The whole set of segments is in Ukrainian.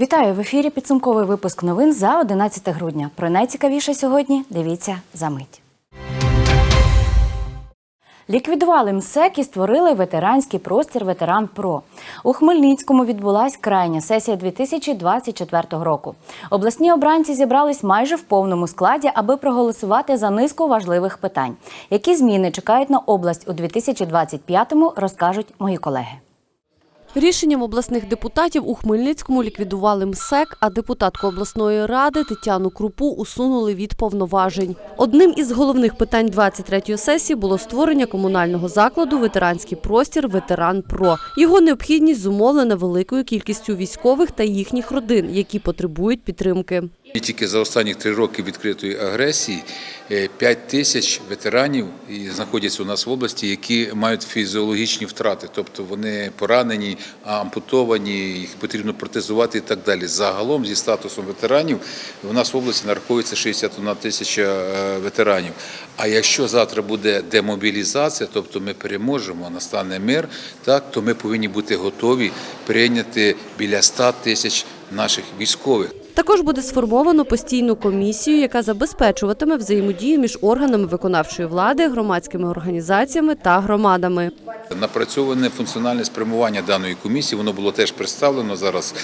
Вітаю в ефірі. Підсумковий випуск новин за 11 грудня. Про найцікавіше сьогодні дивіться за мить. Ліквідували МСЕК і створили ветеранський простір Ветеран Про. У Хмельницькому відбулась крайня сесія 2024 року. Обласні обранці зібрались майже в повному складі, аби проголосувати за низку важливих питань. Які зміни чекають на область у 2025-му, розкажуть мої колеги. Рішенням обласних депутатів у Хмельницькому ліквідували МСЕК, а депутатку обласної ради Тетяну Крупу усунули від повноважень. Одним із головних питань 23-ї сесії було створення комунального закладу ветеранський простір Ветеран Про. Його необхідність зумовлена великою кількістю військових та їхніх родин, які потребують підтримки. І тільки за останні три роки відкритої агресії 5 тисяч ветеранів знаходяться у нас в області, які мають фізіологічні втрати, тобто вони поранені, ампутовані, їх потрібно протезувати і так далі. Загалом зі статусом ветеранів у нас в області нараховується 61 тисяча е, ветеранів. А якщо завтра буде демобілізація, тобто ми переможемо, настане мир, так то ми повинні бути готові прийняти біля 100 тисяч наших військових. Також буде сформовано постійну комісію, яка забезпечуватиме взаємодію між органами виконавчої влади, громадськими організаціями та громадами. Напрацьоване функціональне спрямування даної комісії, воно було теж представлено зараз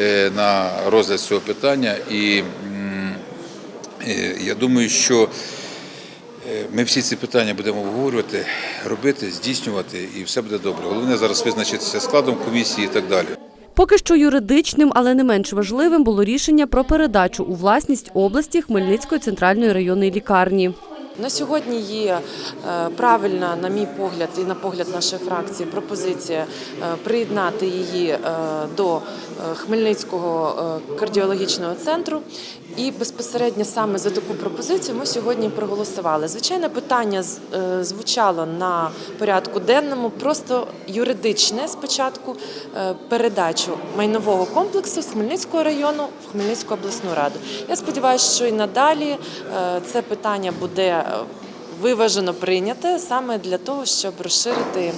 е, на розгляд цього питання. І е, я думаю, що е, ми всі ці питання будемо обговорювати, робити, здійснювати, і все буде добре. Головне зараз визначитися складом комісії і так далі. Поки що юридичним, але не менш важливим було рішення про передачу у власність області Хмельницької центральної районної лікарні. На сьогодні є е, правильна, на мій погляд, і на погляд нашої фракції, пропозиція е, приєднати її е, до Хмельницького кардіологічного центру. І безпосередньо саме за таку пропозицію ми сьогодні проголосували. Звичайно, питання звучало на порядку денному, просто юридичне спочатку передачу майнового комплексу з Хмельницького району в Хмельницьку обласну раду. Я сподіваюся, що і надалі це питання буде виважено прийняте саме для того, щоб розширити е,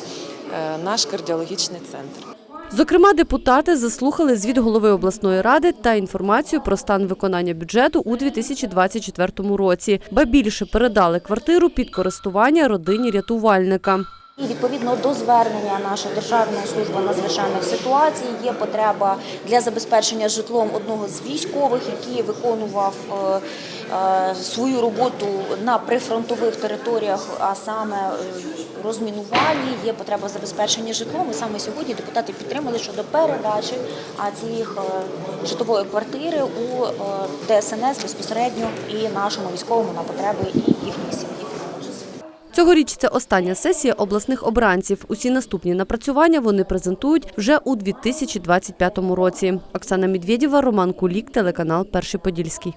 наш кардіологічний центр. Зокрема, депутати заслухали звіт голови обласної ради та інформацію про стан виконання бюджету у 2024 році, ба більше передали квартиру під користування родині рятувальника. І відповідно до звернення нашої державної служби надзвичайних ситуацій є потреба для забезпечення житлом одного з військових, який виконував е, е, свою роботу на прифронтових територіях, а саме е, розмінуванні. Є потреба забезпечення житлом. І саме сьогодні депутати підтримали щодо передачі цієї житлової квартири у ДСНС безпосередньо і нашому військовому на потреби і їхньої сім'ї. Цьогоріч це остання сесія обласних обранців. Усі наступні напрацювання вони презентують вже у 2025 році. Оксана Медведєва, Роман Кулік, телеканал Перший Подільський.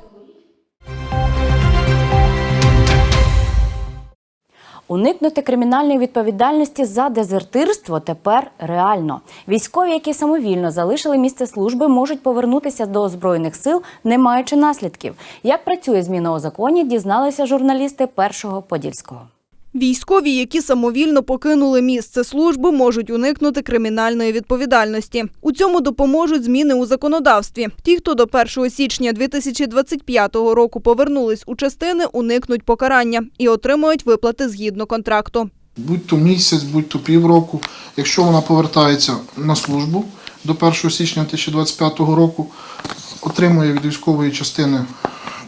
Уникнути кримінальної відповідальності за дезертирство тепер реально. Військові, які самовільно залишили місце служби, можуть повернутися до збройних сил, не маючи наслідків. Як працює зміна у законі, дізналися журналісти першого подільського. Військові, які самовільно покинули місце служби, можуть уникнути кримінальної відповідальності. У цьому допоможуть зміни у законодавстві. Ті, хто до 1 січня 2025 року повернулись у частини, уникнуть покарання і отримують виплати згідно контракту. будь то місяць, будь то півроку. Якщо вона повертається на службу до 1 січня 2025 року, отримує від військової частини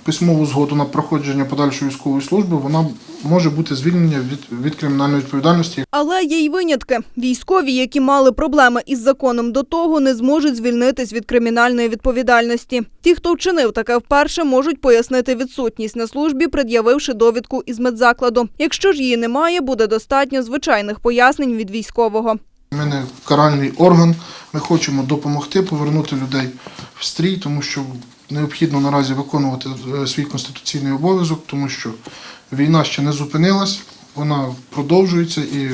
письмову згоду на проходження подальшої військової служби, вона може бути звільнення від, від кримінальної відповідальності. Але є й винятки. Військові, які мали проблеми із законом до того, не зможуть звільнитись від кримінальної відповідальності. Ті, хто вчинив таке вперше, можуть пояснити відсутність на службі, пред'явивши довідку із медзакладу. Якщо ж її немає, буде достатньо звичайних пояснень від військового. Ми не каральний орган, ми хочемо допомогти повернути людей в стрій, тому що необхідно наразі виконувати е, свій конституційний обов'язок, тому що війна ще не зупинилась, вона продовжується і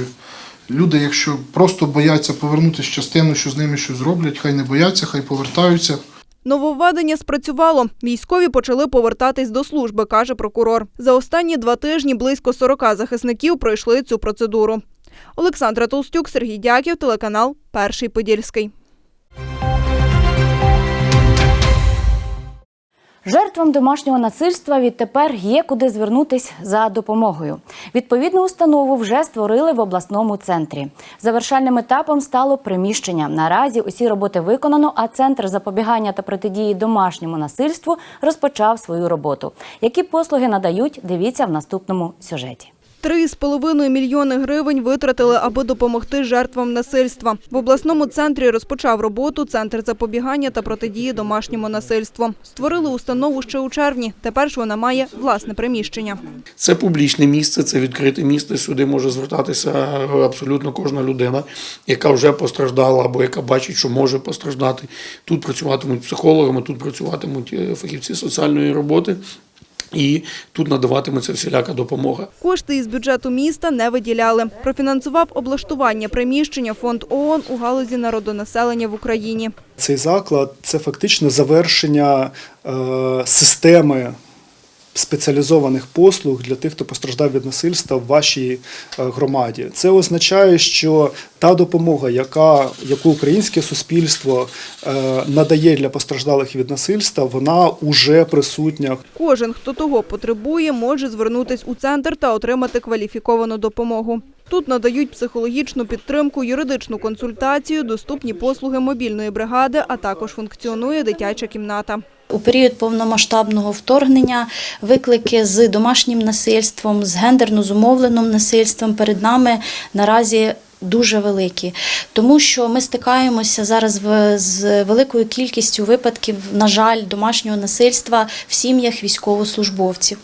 люди, якщо просто бояться повернутися в частину, що з ними щось зроблять, хай не бояться, хай повертаються. Нововведення спрацювало. Військові почали повертатись до служби, каже прокурор. За останні два тижні близько 40 захисників пройшли цю процедуру. Олександра Толстюк, Сергій Дяків, телеканал Перший Подільський. Жертвам домашнього насильства відтепер є куди звернутись за допомогою. Відповідну установу вже створили в обласному центрі. Завершальним етапом стало приміщення. Наразі усі роботи виконано, а центр запобігання та протидії домашньому насильству розпочав свою роботу. Які послуги надають, дивіться в наступному сюжеті. Три з половиною мільйони гривень витратили, аби допомогти жертвам насильства. В обласному центрі розпочав роботу Центр запобігання та протидії домашньому насильству. Створили установу ще у червні. Тепер ж вона має власне приміщення. Це публічне місце, це відкрите місце. Сюди може звертатися абсолютно кожна людина, яка вже постраждала або яка бачить, що може постраждати. Тут працюватимуть психологами, тут працюватимуть е, фахівці соціальної роботи. І тут надаватиметься всіляка допомога. Кошти із бюджету міста не виділяли. Профінансував облаштування приміщення фонд ООН у галузі народонаселення в Україні. Цей заклад це фактично завершення е, системи спеціалізованих послуг для тих, хто постраждав від насильства в вашій е, громаді. Це означає, що та допомога, яка, яку українське суспільство е, надає для постраждалих від насильства, вона уже присутня Кожен, хто того потребує, може звернутись у центр та отримати кваліфіковану допомогу. Тут надають психологічну підтримку, юридичну консультацію, доступні послуги мобільної бригади, а також функціонує дитяча кімната. У період повномасштабного вторгнення виклики з домашнім насильством, з гендерно зумовленим насильством перед нами. Наразі дуже великі, тому що ми стикаємося зараз з великою кількістю випадків, на жаль, домашнього насильства в сім'ях військовослужбовців.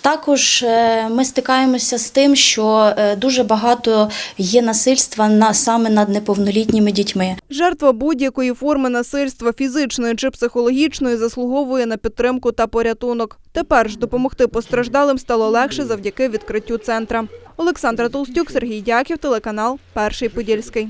Також е, ми стикаємося з тим, що е, дуже багато є насильства на саме над неповнолітніми дітьми. Жертва будь-якої форми насильства, фізичної чи психологічної, заслуговує на підтримку та порятунок. Тепер ж допомогти постраждалим стало легше завдяки відкриттю центра. Олександра Толстюк, Сергій Дяків, телеканал Перший Подільський.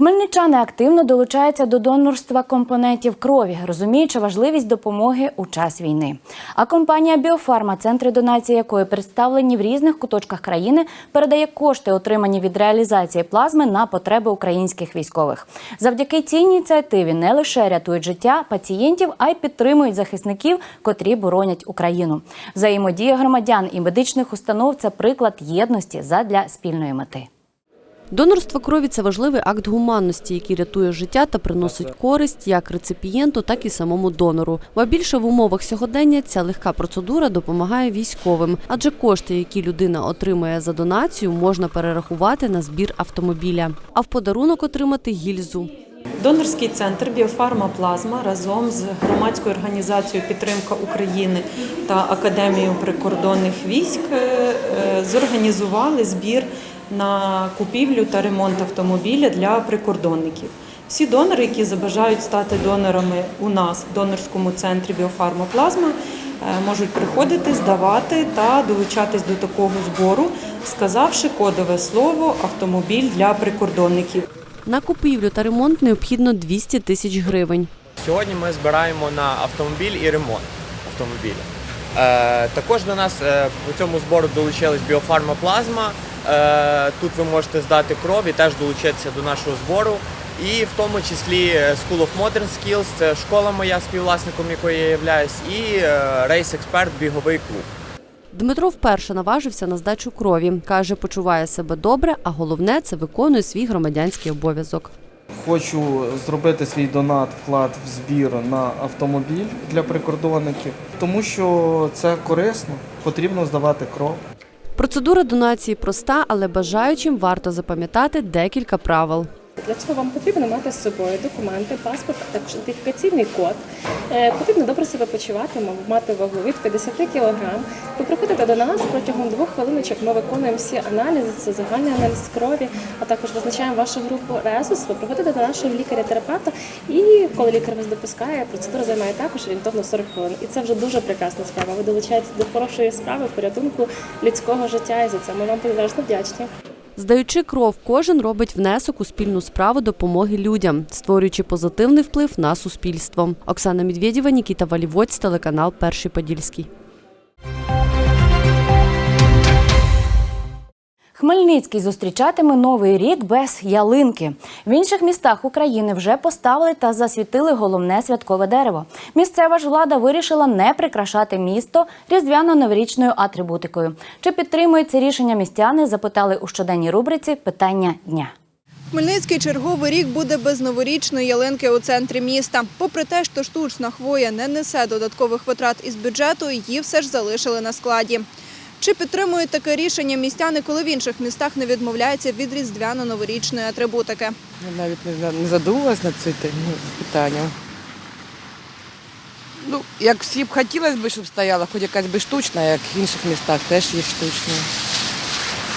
Хмельничани активно долучаються до донорства компонентів крові, розуміючи важливість допомоги у час війни. А компанія Біофарма, центри донації якої представлені в різних куточках країни, передає кошти, отримані від реалізації плазми на потреби українських військових. Завдяки цій ініціативі не лише рятують життя пацієнтів, а й підтримують захисників, котрі боронять Україну. Взаємодія громадян і медичних установ це приклад єдності задля спільної мети. Донорство крові це важливий акт гуманності, який рятує життя та приносить користь як реципієнту, так і самому донору. Ба більше в умовах сьогодення ця легка процедура допомагає військовим, адже кошти, які людина отримує за донацію, можна перерахувати на збір автомобіля, а в подарунок отримати гільзу. Донорський центр Біофарма Плазма разом з громадською організацією Підтримка України та Академією прикордонних військ е, е, зорганізували збір на купівлю та ремонт автомобіля для прикордонників. Всі донори, які забажають стати донорами у нас в донорському центрі Біофарма Плазма, е, можуть приходити, здавати та долучатись до такого збору, сказавши кодове слово автомобіль для прикордонників. На купівлю та ремонт необхідно 200 тисяч гривень. Сьогодні ми збираємо на автомобіль і ремонт автомобіля. Е, також до нас е, по цьому збору долучилась біофарма плазма. Е, тут ви можете здати кров і теж долучитися до нашого збору. І в тому числі е, School of Modern Skills, це школа моя, співвласником якої я являюсь, і е, рейс експерт біговий клуб. Дмитро вперше наважився на здачу крові. Каже, почуває себе добре, а головне це виконує свій громадянський обов'язок. Хочу зробити свій донат, вклад в збір на автомобіль для прикордонників, тому що це корисно, потрібно здавати кров. Процедура донації проста, але бажаючим варто запам'ятати декілька правил. Для цього вам потрібно мати з собою документи, паспорт, також ідентифікаційний код. Е, Потрібно добре себе почувати, мати вагу від 50 кг. Ви приходите до нас протягом двох хвилиночок. Ми виконуємо всі аналізи, це загальний аналіз крові, а також визначаємо вашу групу резус. Ви приходите до нашого лікаря-терапевта, і коли лікар вас допускає, процедура займає також орієнтовно 40 хвилин. І це вже дуже прекрасна справа. Ви долучаєтеся до хорошої справи порятунку людського життя, і за це ми вам безмежно вдячні. Здаючи кров, кожен робить внесок у спільну справу допомоги людям, створюючи позитивний вплив на суспільство. Оксана Медведєва, Нікіта Валівоць, телеканал Перший Подільський. Хмельницький зустрічатиме новий рік без ялинки. В інших містах України вже поставили та засвітили головне святкове дерево. Місцева ж влада вирішила не прикрашати місто різдвяно-новорічною атрибутикою. Чи підтримують це рішення містяни? Запитали у щоденній рубриці Питання дня. Хмельницький черговий рік буде без новорічної ялинки у центрі міста. Попри те, що штучна хвоя не несе додаткових витрат із бюджету, її все ж залишили на складі. Чи підтримують таке рішення містяни, коли в інших містах не відмовляються від різдвяно-новорічної атрибутики? Я навіть не, задумувалась над цим ну, питанням. Ну, як всі б хотілося б, щоб стояла, хоч якась би штучна, як в інших містах теж є штучна.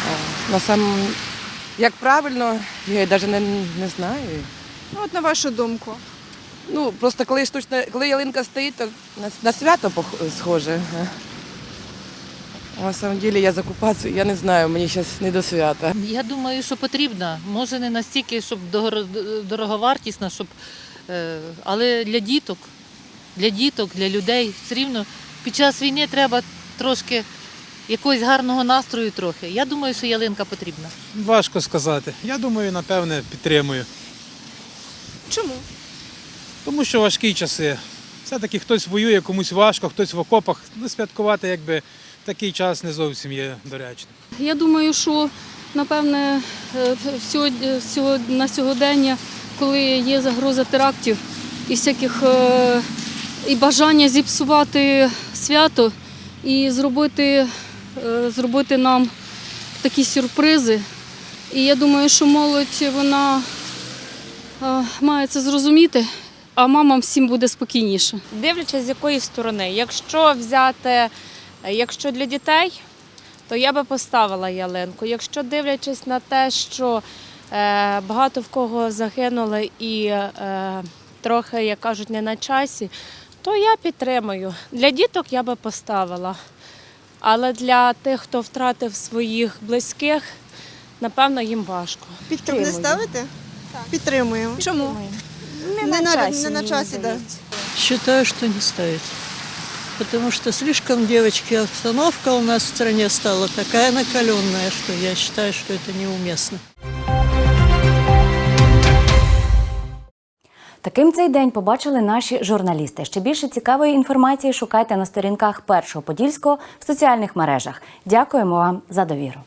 А, на сам, як правильно, я навіть не, не знаю. Ну, От на вашу думку. Ну, просто коли штучна, коли ялинка стоїть, то на, на свято схоже. На самом деле я закупатися, я не знаю, мені зараз не до свята. Я думаю, що потрібна. Може не настільки, щоб дороговартісна, щоб, е, але для діток, для діток, для людей все рівно під час війни треба трошки якогось гарного настрою трохи. Я думаю, що ялинка потрібна. Важко сказати. Я думаю, напевне, підтримую. Чому? Тому що важкі часи. Все-таки хтось воює, комусь важко, хтось в окопах. Ну, святкувати якби такий час не зовсім є доречно. Я думаю, що напевне е, сього- на сьогодення, коли є загроза терактів і всяких е, і бажання зіпсувати свято і зробити, е, зробити нам такі сюрпризи. І я думаю, що молодь вона е, має це зрозуміти, а мамам всім буде спокійніше. Дивлячись з якої сторони. Якщо взяти, якщо для дітей, то я би поставила ялинку. Якщо дивлячись на те, що е, багато в кого загинули і е, трохи, як кажуть, не на часі, то я підтримую. Для діток я би поставила. Але для тих, хто втратив своїх близьких, напевно, їм важко. Підтримую. Не ставите? Підтримуємо. Чому? Не, на, часі, не на часі, да. Считаю, что не стоит. Потому что слишком, девочки, обстановка у нас в стране стала такая накаленная, что я считаю, что это неуместно. Таким цей день побачили наші журналісти. Ще більше цікавої інформації шукайте на сторінках першого подільського в соціальних мережах. Дякуємо вам за довіру.